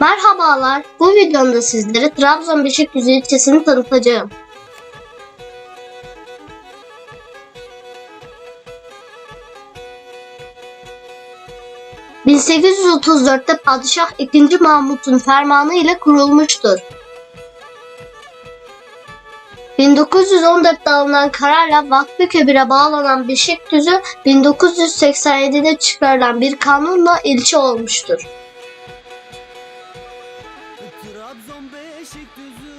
Merhabalar, bu videomda sizlere Trabzon Beşikdüzü ilçesini tanıtacağım. ...1834'te Padişah II. Mahmut'un fermanı ile kurulmuştur. 1914'te alınan kararla Vakfı Kebir'e bağlanan Beşikdüzü 1987'de çıkarılan bir kanunla ilçe olmuştur. Trabzon Beşikdüzü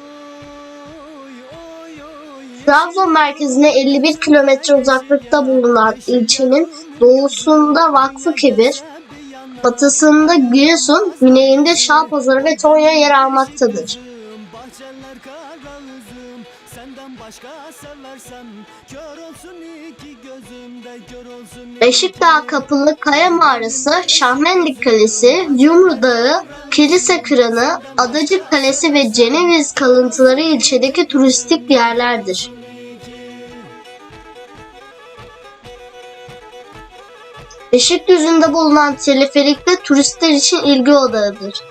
oy oy oy Trabzon merkezine 51 kilometre uzaklıkta bulunan ilçenin doğusunda Vakfıkebir, batısında Giresun, güneyinde Şalpazarı ve Tonya yer almaktadır. Senden başka seversem Kör olsun iki gözümde Kör olsun Beşikdağ Kapılı Kaya Mağarası, Şahmendik Kalesi, Yumru Dağı, Kilise Kıranı, Adacık Kalesi ve Ceneviz kalıntıları ilçedeki turistik yerlerdir. Beşikdüzü'nde bulunan teleferik de turistler için ilgi odağıdır.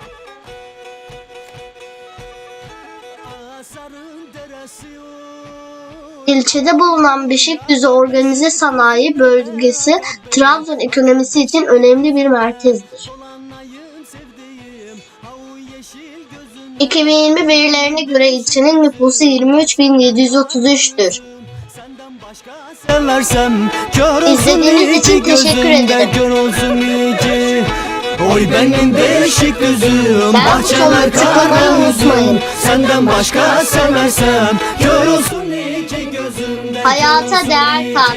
İlçede bulunan Beşikdüzü Organize Sanayi Bölgesi Trabzon ekonomisi için önemli bir merkezdir. Olanlayın sevdiğim Havu yeşil gözün 2020 verilerine göre ilçenin nüfusu 23.733'tür. Senden başka seversem Kör olsun İzlediğiniz için teşekkür ederim. Oy benim Beşikdüzüm Ben Bahçeler karalızım unutmayın. Senden başka seversem Kör olsun iki gözümde Hayata değer kat.